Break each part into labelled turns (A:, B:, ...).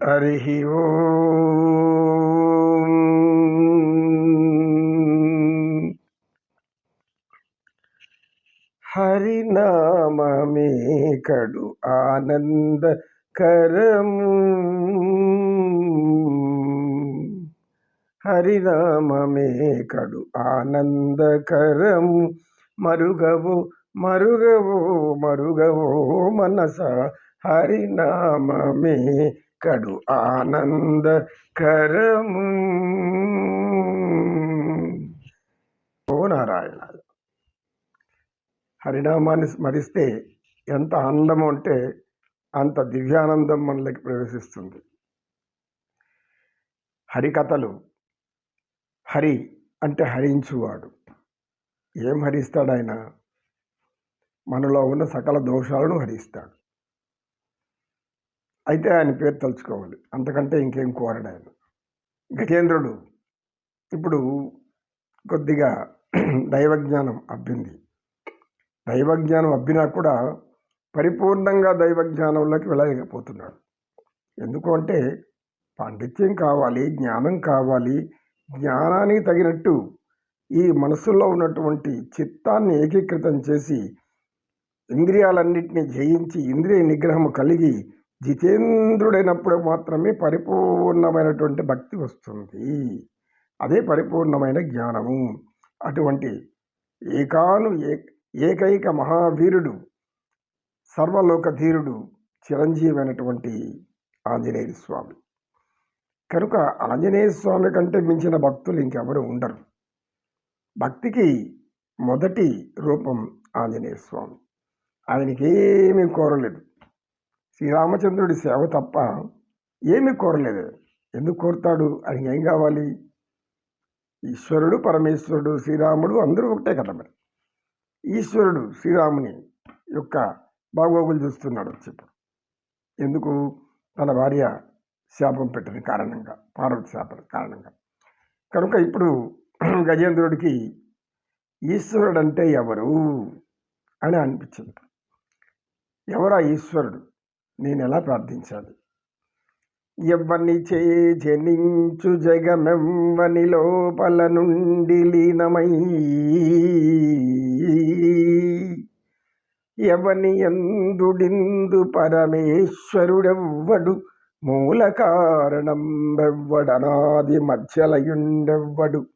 A: హరి ఓ హరినామే కడు ఆనందకరము హరినామే కడు ఆనందకరము మరుగవు మరుగవో మరుగవో మనస హరినామే కడు ఆనందకరము? ఓ నారాయణ. హరినామాన్ని స్మరిస్తే ఎంత ఆనందం అంటే అంత దివ్యానందం మనలోకి ప్రవేశిస్తుంది. హరికథలు. హరి అంటే హరించువాడు. ఏం హరిస్తాడు ఆయన మనలో ఉన్న సకల దోషాలను హరిస్తాడు. అయితే ఆయన పేరు తలుచుకోవాలి. అంతకంటే ఇంకేం కోరడు ఆయన. గజేంద్రుడు ఇప్పుడు కొద్దిగా దైవజ్ఞానం అబ్బింది. దైవజ్ఞానం అబ్బినా కూడా పరిపూర్ణంగా దైవజ్ఞానంలోకి వెళ్ళలేకపోతున్నాడు. ఎందుకు అంటే పాండిత్యం కావాలి జ్ఞానం కావాలి జ్ఞానానికి తగినట్టు ఈ మనసులో ఉన్నటువంటి చిత్తాన్ని ఏకీకృతం చేసి ఇంద్రియాలన్నింటినీ జయించి ఇంద్రియ నిగ్రహం కలిగి జితేంద్రుడైనప్పుడు మాత్రమే పరిపూర్ణమైనటువంటి భక్తి వస్తుంది. అదే పరిపూర్ణమైన జ్ఞానము. అటువంటి ఏకాను ఏ ఏకైక మహావీరుడు సర్వలోకధీరుడు చిరంజీవి అయినటువంటి ఆంజనేయ స్వామి. కనుక ఆంజనేయ స్వామి కంటే మించిన భక్తులు ఇంకెవరు ఉండరు. భక్తికి మొదటి రూపం ఆంజనేయ స్వామి. ఆయనకి ఏమీ కోరలేదు. శ్రీరామచంద్రుడి సేవ తప్ప ఏమీ కోరలేదు. ఎందుకు కోరుతాడు? ఆయనకి ఏం కావాలి? ఈశ్వరుడు పరమేశ్వరుడు శ్రీరాముడు అందరూ ఒకటే కదా మరి. ఈశ్వరుడు శ్రీరాముని యొక్క బాగోగులు చూస్తున్నాడు చెప్పు. ఎందుకు? తన భార్య శాపం పెట్టిన కారణంగా పార్వతి శాపం కారణంగా. కనుక ఇప్పుడు గజేంద్రుడికి ఈశ్వరుడు అంటే ఎవరు? అని అనిపించింది. ఎవరా ఈశ్వరుడు? నేను ఎలా ప్రార్థించాలి? ఎవ్వని చే జనించు జగమెవ్వని లోపల నుండి లీనమై ఎవని ఎందుడిందు పరమేశ్వరుడెవ్వడు? మూల కారణం వెవ్వడనాది మధ్యలయుండెవ్వడు?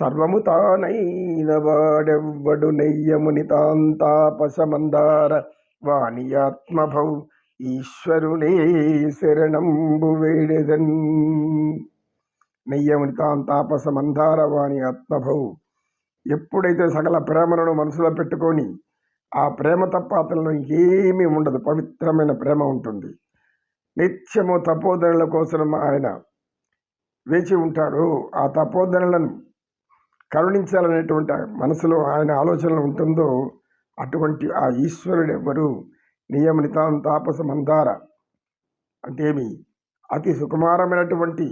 A: సర్వము తానైన వాడెవ్వడు? నెయ్యముని తాంతాపశమందార వాణి ఆత్మభౌ ఈశ్వరునే శరణంబు వేడెదన్. నెయ్యముని తాంతాపశమందార వాణి ఆత్మభౌ ఎప్పుడైతే సకల ప్రేమలను మనసులో పెట్టుకొని ఆ ప్రేమ తప్ప అతనిలో ఇంకేమీ ఉండదు పవిత్రమైన ప్రేమ ఉంటుంది. నిత్యము తపోధనల కోసం ఆయన వేచి ఉంటాడు. ఆ తపోధనలను కరుణించాలనేటువంటి మనసులో ఆయన ఆలోచనలు ఉంటుందో అటువంటి ఆ ఈశ్వరుడు ఎవరు నియమనితాం తాపస మందార అంటేమి? అతి సుకుమారమైనటువంటి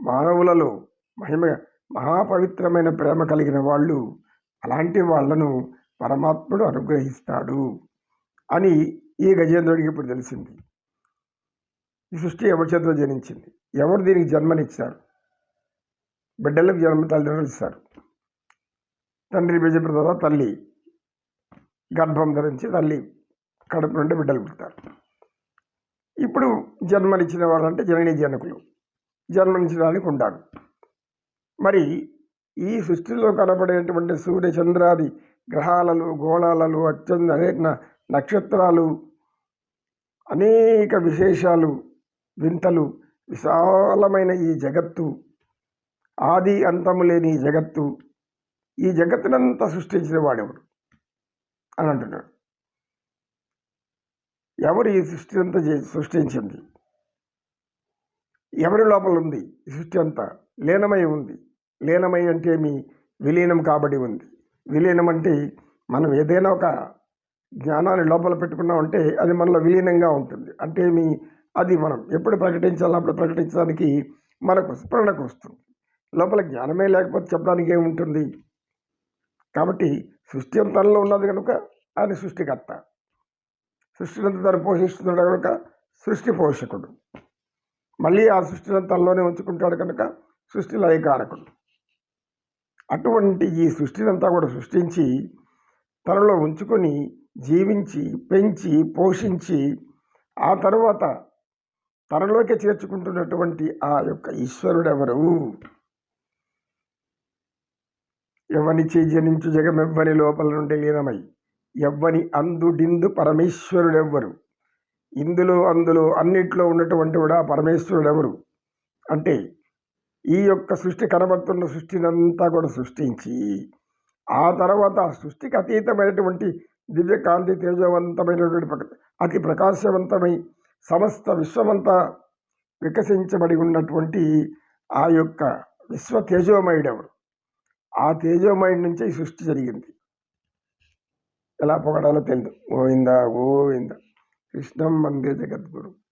A: మానవులలో మహిమ మహాపవిత్రమైన ప్రేమ కలిగిన వాళ్ళు అలాంటి వాళ్ళను పరమాత్ముడు అనుగ్రహిస్తాడు అని ఈ గజేంద్రుడికి ఇప్పుడు తెలిసింది. ఈ సృష్టి ఎవరి చేతిలో జనించింది? ఎవరు దీనికి జన్మనిచ్చారు? బిడ్డలకు జన్మ తల్లిదండ్రులు ఇస్తారు తండ్రి బీజప్రద తల్లి గర్భం ధరించి తల్లి కడుపు నుండి బిడ్డలు పుడతారు. ఇప్పుడు జన్మనిచ్చిన వాళ్ళంటే జననీ జనకులు. జన్మనించడానికి ఉంటాడు మరి ఈ సృష్టిలో కనబడేటువంటి సూర్య చంద్రాది గ్రహాలలో గోళాలలో అత్యంత అనేక నక్షత్రాలు అనేక విశేషాలు వింతలు విశాలమైన ఈ జగత్తు ఆది అంతము లేని ఈ జగత్తు ఈ జగత్తునంతా సృష్టించిన వాడెవడు? అని అంటున్నాడు. ఎవరు ఈ సృష్టి అంతా సృష్టించింది? ఎవరి లోపల ఉంది ఈ సృష్టి అంతా? లీనమై ఉంది. లీనమై అంటే మీ విలీనం కాబడి ఉంది. విలీనం అంటే మనం ఏదైనా ఒక జ్ఞానాన్ని లోపల పెట్టుకున్నామంటే అది మనలో విలీనంగా ఉంటుంది. అంటే మీ అది మనం ఎప్పుడు ప్రకటించాలో అప్పుడు ప్రకటించడానికి మనకు స్మరణకు వస్తుంది. లోపల జ్ఞానమే లేకపోతే చెప్పడానికి ఏముంటుంది? కాబట్టి సృష్టి అంతలో ఉన్నది కనుక ఆయన సృష్టికర్త. సృష్టిని తను పోషిస్తున్నాడు కనుక సృష్టి పోషకుడు. మళ్ళీ ఆ సృష్టిని తనలోనే ఉంచుకుంటాడు కనుక సృష్టి లయకారకుడు. అటువంటి ఈ సృష్టినంతా కూడా సృష్టించి తనలో ఉంచుకొని జీవించి పెంచి పోషించి ఆ తరువాత తనలోకి చేర్చుకుంటున్నటువంటి ఆ యొక్క ఈశ్వరుడెవరు? ఎవనిచి జనించు జగమెవ్వని లోపల నుండి లీనమై ఎవ్వని అందుడిందు పరమేశ్వరుడెవ్వరు. ఇందులో అందులో అన్నిట్లో ఉన్నటువంటి కూడా పరమేశ్వరుడెవరు? అంటే ఈ యొక్క సృష్టి కనబడుతున్న సృష్టినంతా కూడా సృష్టించి ఆ తర్వాత సృష్టికి అతీతమైనటువంటి దివ్యకాంతి తేజవంతమైనటువంటి అతి ప్రకాశవంతమై సమస్త విశ్వమంతా వికసించబడి ఉన్నటువంటి ఆ యొక్క విశ్వ తేజోమయుడెవరు ఆ తేజోమయుడి నుంచే ఈ సృష్టి జరిగింది. ఎలా పొగడాలో తెలియదు గోవింద గోవింద. కృష్ణం వందే జగద్గురు.